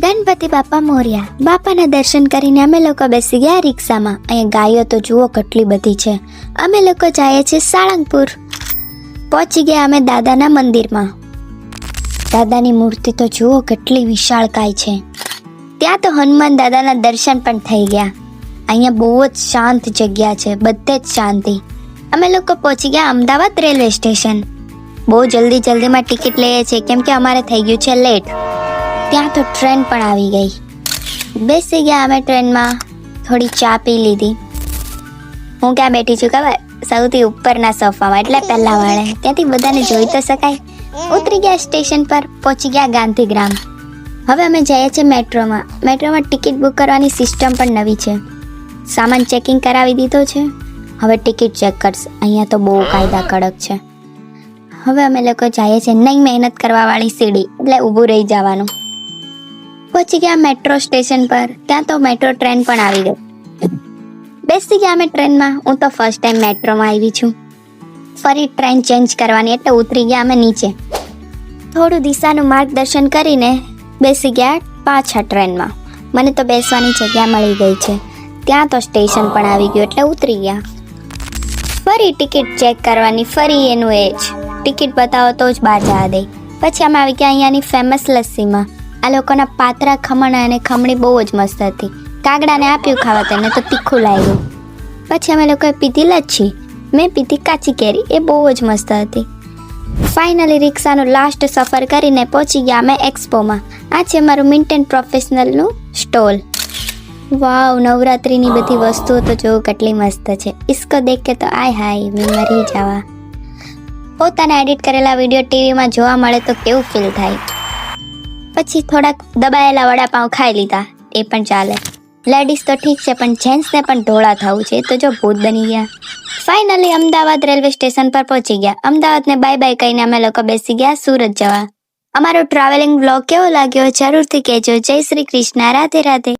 ગણપતિ બાપા મોર્યા. બાપાના દર્શન કરીને અમે લોકો બેસી ગયા રિક્ષામાં. અહીંયા ગાયો તો જુઓ કેટલી બધી છે. અમે લોકો જઈએ છીએ સાળંગપુર. પહોંચી ગયા અમે દાદાના મંદિરમાં. દાદાની મૂર્તિ તો જુઓ કેટલી વિશાળકાય છે. ત્યાં તો હનુમાન દાદાના દર્શન પણ થઈ ગયા. અહીંયા બહુ જ શાંત જગ્યા છે, બધે જ શાંતિ. અમે લોકો પહોંચી ગયા અમદાવાદ રેલવે સ્ટેશન. બહુ જલ્દી જલ્દીમાં ટિકિટ લઈએ છીએ, કેમ કે અમારે થઈ ગયું છે લેટ. ત્યાં તો ટ્રેન પણ આવી ગઈ. બેસી ગયા અમે ટ્રેનમાં. થોડી ચા પી લીધી. હું ક્યાં બેઠી છું ખબર? સૌથી ઉપરના સોફામાં, એટલે પહેલા વાળે. ત્યાંથી બધાને જોઈ તો શકાય. ઉતરી ગયા સ્ટેશન પર, પહોંચી ગયા ગાંધીગ્રામ હવે અમે જઈએ છીએ મેટ્રોમાં. મેટ્રોમાં ટિકિટ બુક કરવાની સિસ્ટમ પણ નવી છે. સામાન ચેકિંગ કરાવી દીધો છે. હવે ટિકિટ ચેક કરશે. અહીંયા તો બહુ કાયદા કડક છે. હવે અમે લોકો જઈએ છીએ નહીં મહેનત કરવાવાળી સીડી, એટલે ઊભું રહી જવાનું. પહોંચી ગયા મેટ્રો સ્ટેશન પર. ત્યાં તો મેટ્રો ટ્રેન પણ આવી ગઈ. બેસી ગયા અમે ટ્રેનમાં હું તો ફર્સ્ટ ટાઈમ મેટ્રોમાં આવી છું. ફરી ટ્રેન ચેન્જ કરવાની એટલે ઉતરી ગયા અમે નીચે. થોડું દિશાનું માર્ગદર્શન કરીને બેસી ગયા પાછા ટ્રેનમાં મને તો બેસવાની જગ્યા મળી ગઈ છે. ત્યાં તો સ્ટેશન પણ આવી ગયું એટલે ઉતરી ગયા. ફરી ટિકિટ ચેક કરવાની. ફરી એનું એ જ. ટિકિટ બતાવો તો જ બહાર જવા દે. પછી અમે આવી ગયા અહીંયાની ફેમસ લસ્સીમાં. આ લોકોના પાતરા ખમણ અને ખમણી બહુ જ મસ્ત હતી. કાગડાને આપ્યું ખાવા તેને તો તીખું લાગ્યું. પછી અમે લોકોએ પીધી લચ્છી. મેં પીધી કાચી કેરી, એ બહુ જ મસ્ત હતી. ફાઇનલી રિક્ષાનો લાસ્ટ સફર કરીને પહોંચી ગયા અમે એક્સપોમાં. આ છે મારું મિન્ટેન પ્રોફેશનલનું સ્ટોલ વાવ નવરાત્રીની બધી વસ્તુઓ તો જો કેટલી મસ્ત છે. ઇસકો દેખ કે તો આય હાય, મેં મરી જવા. પોતાને એડિટ કરેલા વીડિયો ટીવીમાં જોવા મળે તો કેવું ફીલ થાય? પછી થોડાક દબાયેલા વડાપાઉં ખાઈ લીધા. એ પણ ચાલે. લેડીઝ તો ઠીક છે, પણ જેન્ટ્સને પણ ધોળા થવું છે. તો જો ભૂત બની ગયા. ફાઇનલી અમદાવાદ રેલવે સ્ટેશન પર પહોંચી ગયા. અમદાવાદને બાય બાય કહીને અમે લોકો બેસી ગયા સુરત જવા. અમારો ટ્રાવેલિંગ બ્લોગ કેવો લાગ્યો જરૂરથી કહેજો. જય શ્રી કૃષ્ણ. રાધે રાધે.